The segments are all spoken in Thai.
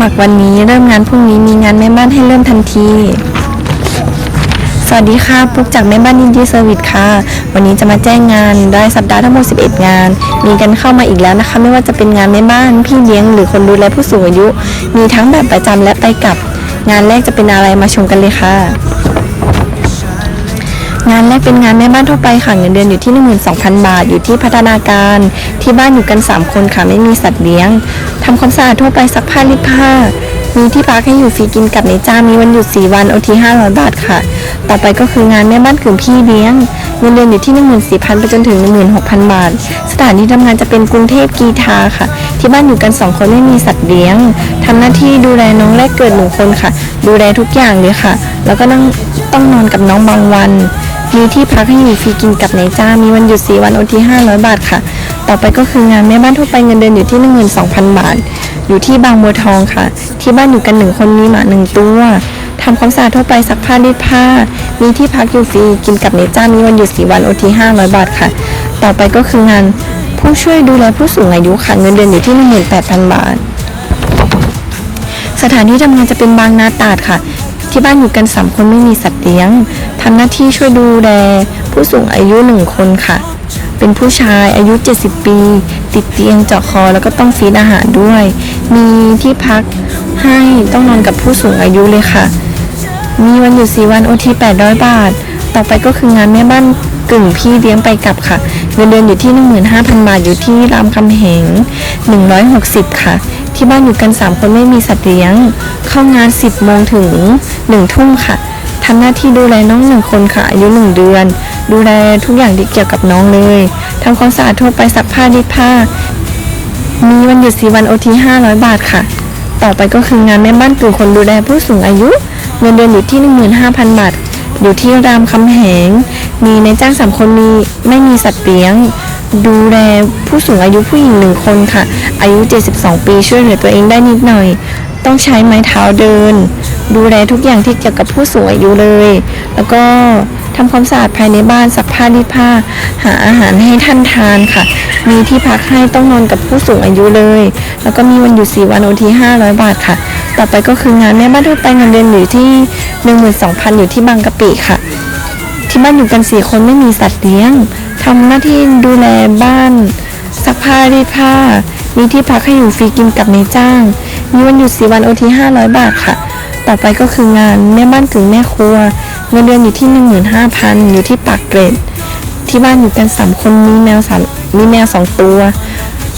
มัครวันนี้เริ่มงานพรุ่งนี้มีงานแม่บ้านให้เริ่มทันที สวัสดีค่ะปุ๊กจากแม่บ้านยินดีเซอร์วิสค่ะ วันนี้จะมาแจ้งงานรายสัปดาห์ทั้งหมด 11 งาน มีกันเข้ามาอีกแล้วนะคะ ไม่ว่าจะเป็นงานแม่บ้าน พี่เลี้ยงหรือคนดูแลผู้สูงอายุ มีทั้งแบบประจำและไปกลับ งานแรกจะเป็นอะไรมาชมกันเลยค่ะ งานแรกเป็นงานแม่บ้านทั่วไปค่ะเงินเดือนอยู่ที่ 12,000 บาท อยู่ที่พัฒนาการที่บ้านอยู่กัน 3 คนค่ะไม่มีสัตว์เลี้ยงทำความสะอาดทั่วไปซักผ้ารีดผ้า มีที่พักให้อยู่ฟรีกินกับในจ้างมีวันหยุด 4 วันโอที500 บาทค่ะ ต่อไปก็คืองานแม่บ้านกึ่งพี่เลี้ยงเงินเดือนอยู่ที่ 14,000 ไปจนถึง 16,000 บาท สถานที่ทำงานจะเป็นกรุงเทพกีทาค่ะ ที่บ้านอยู่กัน 2 คนไม่มีสัตว์เลี้ยงทำหน้าที่ดูแลน้องแรกเกิดหนึ่งคนค่ะ ดูแลทุกอย่างเลยค่ะ แล้วก็ต้องต้องนอนกับน้องบางวัน มีที่พักให้อยู่ฟรีกินกับนายจ้างมีวันหยุด4วันโอที500 บาทค่ะ ต่อไปก็คืองานแม่บ้านทั่วไปเงินเดือนอยู่ที่12,000 บาท อยู่ที่บางบัวทองค่ะ ที่บ้านอยู่กันหนึ่งคนมีหมาหนึ่งตัวทำความสะอาดทั่วไปซักผ้ารีดผ้า มีที่พักอยู่ฟรีกินกับนายจ้างมีวันหยุด4วันโอที500 บาทค่ะ ต่อไปก็คืองานผู้ช่วยดูแลผู้สูงอายุค่ะเงินเดือนอยู่ที่ 18,000 บาท สถานที่ทำงานจะเป็นบางนาตาดค่ะ ที่บ้านอยู่กันสามคนไม่มีสัตว์เลี้ยงทำหน้าที่ช่วยดูแลผู้สูงอายุหนึ่งคนค่ะ เป็นผู้ชายอายุ 70 ปี ติดเตียงเจาะคอแล้วก็ต้องฟีดอาหารด้วย มีที่พักให้ต้องนอนกับผู้สูงอายุเลยค่ะ มีวันหยุด4วันโอที800 บาท ต่อไปก็คืองานแม่บ้านกึ่งพี่เลี้ยงไปกลับค่ะ เงินเดือนอยู่ที่ 15,000 บาทอยู่ที่รามคำแหง160 ค่ะ ที่บ้านอยู่กัน 3 คนไม่มีสัตว์เลี้ยง เข้างาน 10 โมงถึง 1 ทุ่มค่ะทำหน้าที่ดูแลน้องหนึ่งคนค่ะอายุ1เดือน ดูแลทุกอย่างที่เกี่ยวกับน้องเลยทำความสะอาดทั่วไปซักผ้ารีดผ้า มีวันหยุด4วันโอที500 บาทค่ะ ต่อไปก็คืองานแม่บ้านกึ่งคนดูแลผู้สูงอายุเงินเดือนอยู่ที่ 15,000 บาท อยู่ที่รามคำแหง มีในจ้างสามคนมีไม่มีสัตว์เลี้ยง ดูแลผู้สูงอายุผู้หญิงหนึ่งคนค่ะ อายุ 72 ปีช่วยเหลือตัวเองได้นิดหน่อย ต้องใช้ไม้เท้าเดิน ดูแลทุกอย่างที่เกี่ยวกับผู้สูงอายุเลย แล้วก็ทำความสะอาดภายในบ้านซักผ้ารีดผ้า หาอาหารให้ท่านทานค่ะ มีที่พักให้ต้องนอนกับผู้สูงอายุเลย แล้วก็มีวันหยุด4วันโอที500 บาทค่ะ ต่อไปก็คืองานแม่บ้านทั่วไปเงินเดือนอยู่ที่ 12,000 อยู่ที่บางกะปิค่ะ ที่บ้านอยู่กันสี่คนไม่มีสัตว์เลี้ยง ทำหน้าที่ดูแลบ้านซักผ้ารีดผ้า มีที่พักให้อยู่ฟรีกินกับนายจ้าง มีวันหยุดสี่วันโอทีห้าร้อยบาทค่ะ ต่อไปก็คืองานแม่บ้านกึ่งแม่ครัว เงินเดือนอยู่ที่หนึ่งหมื่นห้าพันอยู่ที่ปากเกร็ด ที่บ้านอยู่กันสามคนมีแมวสามมีแมวสองตัว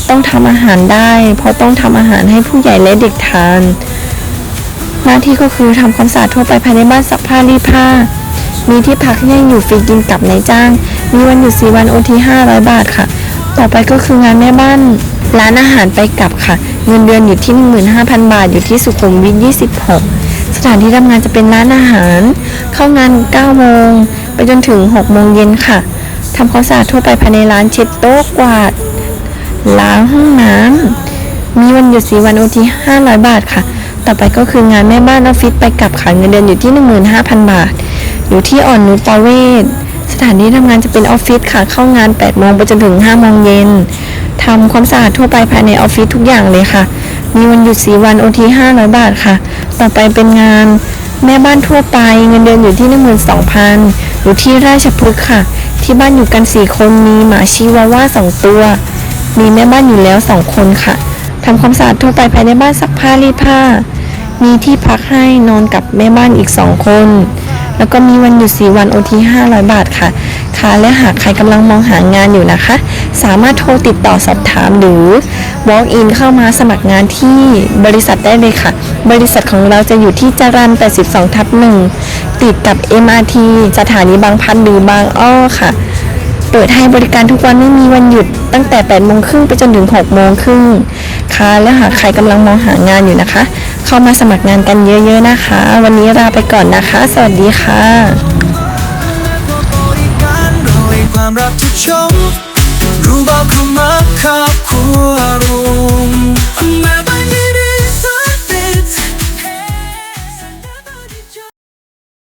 ต้องทำอาหารได้ เพราะต้องทำอาหารให้ผู้ใหญ่และเด็กทาน หน้าที่ก็คือทำความสะอาดทั่วไปภายในบ้านซักผ้ารีดผ้า มีที่พักให้อยู่ฟรีกินกับนายจ้าง มีวันหยุด4วันโอที500 บาทค่ะ ต่อไปก็คืองานแม่บ้านร้านอาหารไปกลับค่ะ เงินเดือนอยู่ที่ 15,000 บาทอยู่ที่สุขุมวิท26 สถานที่ทำงานจะเป็นร้านอาหาร เข้างาน9โมงไปจนถึง6โมงเย็นค่ะทำความสะอาดทั่วไปภายในร้านเช็ดโต๊ะกวาด ล้างห้องน้ำมีวันหยุดสีวันโอที500 บาทค่ะ ต่อไปก็คืองานแม่บ้านออฟฟิศไปกลับค่ะเงินเดือนอยู่ที่ 15,000 บาท อยู่ที่อ่อนนุชประเวศ สถานที่ทำงานจะเป็นออฟฟิศค่ะเข้างาน8โมงไปจนถึง5โมงเย็นทำความสะอาดทั่วไปภายในออฟฟิศทุกอย่างเลยค่ะ มีวันหยุด4วันโอที500 บาทค่ะ ต่อไปเป็นงานแม่บ้านทั่วไปเงินเดือนอยู่ที่ 12,000อยู่ที่ราชพฤกษ์ค่ะ ที่บ้านอยู่กัน 4 คนมีหมาชิวาว่า 2 ตัว มีแม่บ้านอยู่แล้ว 2 คนค่ะทำความสะอาดทั่วไปภายในบ้านซักผ้ารีดผ้า มีที่พักให้นอนกับแม่บ้านอีก 2 คน แล้วก็มีวันหยุด4วันโอที500 บาทค่ะ ค่ะ และหากใครกำลังมองหางานอยู่นะคะ สามารถโทรติดต่อสอบถามหรือ walk in เข้ามาสมัครงานที่บริษัทได้เลยค่ะ บริษัทของเราจะอยู่ที่จรัน82ทับ1ติดกับ MRT สถานีบางพลัดหรือบางอ้อค่ะ เปิดให้บริการทุกวันไม่มีวันหยุดตั้งแต่8โมงครึ่งไปจนถึง6โมงครึ่ง คะ และหากใครกำลังมองหางานอยู่นะคะ เข้ามาสมัครงานกันเยอะๆนะคะ วันนี้ลาไปก่อนนะคะ สวัสดีค่ะความรับผิดชอบรู้บอกเขาครอบครัวรวม